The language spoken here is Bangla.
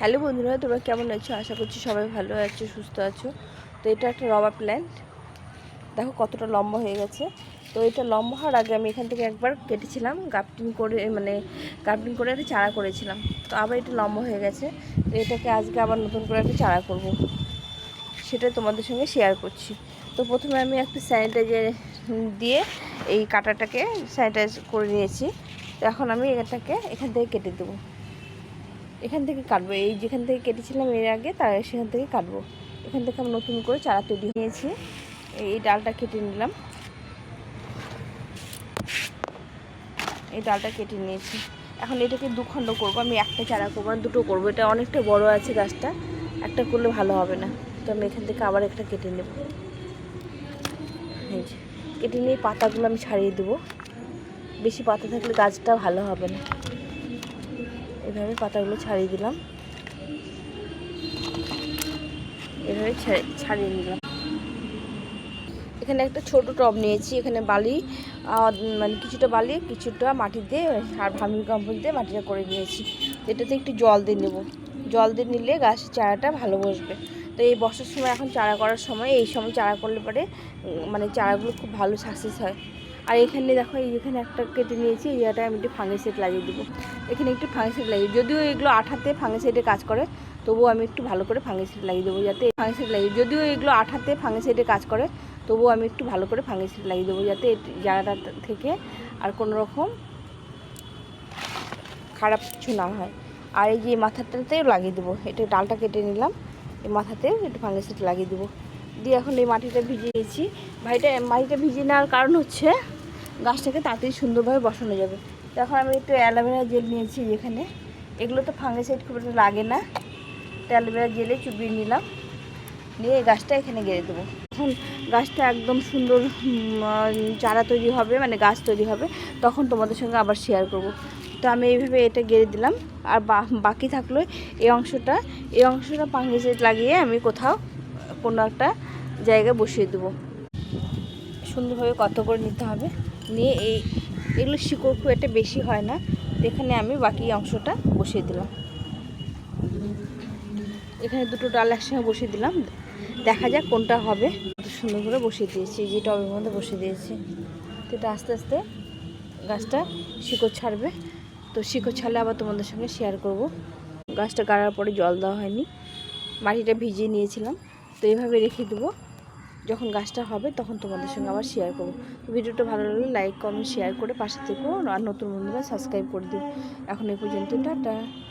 হ্যালো বন্ধুরা, তোমরা কেমন আছো? আশা করছি সবাই ভালো আছো, সুস্থ আছো। তো এটা একটা রবার প্ল্যান্ট দেখো কতটা লম্বা হয়ে গেছে। তো এটা লম্বা হওয়ার আগে আমি এখান থেকে একবার কেটেছিলাম গাপটিং করে মানে গাপটিং করে একটা চারা করেছিলাম। তো আবার এটা লম্বা হয়ে গেছে। তো এটাকে আজকে আবার নতুন করে একটা চারা করব। সেটা তোমাদের সঙ্গে শেয়ার করছি। তো প্রথমে আমি একটা স্যানিটাইজার দিয়ে এই কাটাটাকে স্যানিটাইজ করে নিয়েছি। তো এখন আমি এটাকে এখান থেকে কেটে দেবো। এখান থেকে কাটবো। এই যেখান থেকে কেটেছিলাম এর আগে, তার সেখান থেকে কাটবো। এখান থেকে আমি নতুন করে চারা তৈরি নিয়েছি এই ডালটা কেটে নিলাম। এই ডালটা কেটে নিয়েছি। এখন এটাকে দুখণ্ড করব। আমি একটা চারা করব, না, দুটো করব। এটা অনেকটা বড় আছে গাছটা। একটা করলে ভালো হবে না। তো আমি এখান থেকে আবার একটা কেটে নেব। কেটে নিয়ে পাতাগুলো আমি ছাড়িয়ে দেবো। বেশি পাতা থাকলে গাছটা ভালো হবে না। এভাবে পাতাগুলো ছাড়িয়ে দিলাম। এভাবে ছাড়িয়ে নিলাম। এখানে একটা ছোট টব নিয়েছি। এখানে বালি মানে কিছুটা বালি, কিছুটা মাটি দিয়ে আর ভার্মি কম্পোস্ট দিয়ে মাটিটা করে নিয়েছি। এটাতে একটু জল দিয়ে নেব। জল দিয়ে নিলে গাছের চারাটা ভালো বসবে। তো এই বর্ষার সময় এখন চারা করার সময়, এই সময় চারা করলে পরে মানে চারাগুলো খুব ভালো সাকসেস হয়। আর এখানে দেখো এখানে একটা কেটে নিয়েছি, এই জায়গাটায় আমি একটু ফাঙ্গিসাইড লাগিয়ে দেবো। এখানে একটু ফাঙ্গিসাইড লাগিয়ে, যদিও এগুলো আঠাতে ফাঙ্গিসাইডে কাজ করে, তবুও আমি একটু ভালো করে ফাঙ্গিসাইড লাগিয়ে দেবো যাতে ফাঙ্গিসাইড লাগিয়ে, যদিও এগুলো আঠাতে ফাঙ্গিসাইডে কাজ করে, তবুও আমি একটু ভালো করে ফাঙ্গিসাইড লাগিয়ে দেবো যাতে জায়গাটা থেকে আর কোনো রকম খারাপ কিছু না হয়। আর এই যে মাথাটাতেও লাগিয়ে দেবো, এটা ডালটা কেটে নিলাম, এই মাথাতেও একটু ফাঙ্গিসাইড লাগিয়ে দেবো। দিয়ে এখন এই মাটিটা ভিজিয়ে দিয়েছি ভাইটা, মাটিটা ভিজিয়ে নেওয়ার কারণ হচ্ছে গাছটাকে তাড়াতাড়ি সুন্দরভাবে বসানো যাবে। এখন আমি একটু অ্যালোভেরা জেল নিয়েছি এখানে। এগুলো তো ফাঙ্গিসাইড খুব একটা লাগে না। তো অ্যালোভেরা জেলে চুবিয়ে নিলাম। নিয়ে এই গাছটা এখানে গেড়ে দেবো। যখন গাছটা একদম সুন্দর চারা তৈরি হবে মানে গাছ তৈরি হবে, তখন তোমাদের সঙ্গে আবার শেয়ার করব। তো আমি এইভাবে এটা গেড়ে দিলাম। আর বাকি থাকল এই অংশটা। এই অংশটা ফাঙ্গিসাইড লাগিয়ে আমি কোথাও কোনো একটা জায়গায় বসিয়ে দেবো। সুন্দরভাবে কত করে নিতে হবে? নিয়ে এই, এগুলো শিকড় খুব একটা বেশি হয় না। এখানে আমি বাকি অংশটা বসিয়ে দিলাম। এখানে দুটো ডাল একসঙ্গে বসিয়ে দিলাম। দেখা যাক কোনটা হবে। সুন্দর করে বসিয়ে দিয়েছি, যে টবের মধ্যে বসিয়ে দিয়েছি। তো এটা আস্তে আস্তে গাছটা শিকড় ছাড়বে। তো শিকড় ছাড়লে আবার তোমাদের সঙ্গে শেয়ার করব। গাছটা গাড়ার পরে জল দেওয়া হয়নি। মাটিটা ভিজিয়ে নিয়েছিলাম। তো এইভাবে রেখে দেবো। যখন গাছটা হবে তখন তোমাদের সঙ্গে আবার শেয়ার করব। ভিডিওটা ভালো লাগলে লাইক কমেন্ট শেয়ার করে পাশে থেকো আর নতুন বন্ধুরা সাবস্ক্রাইব করে দিও। এখন এই পর্যন্ত, টাটা।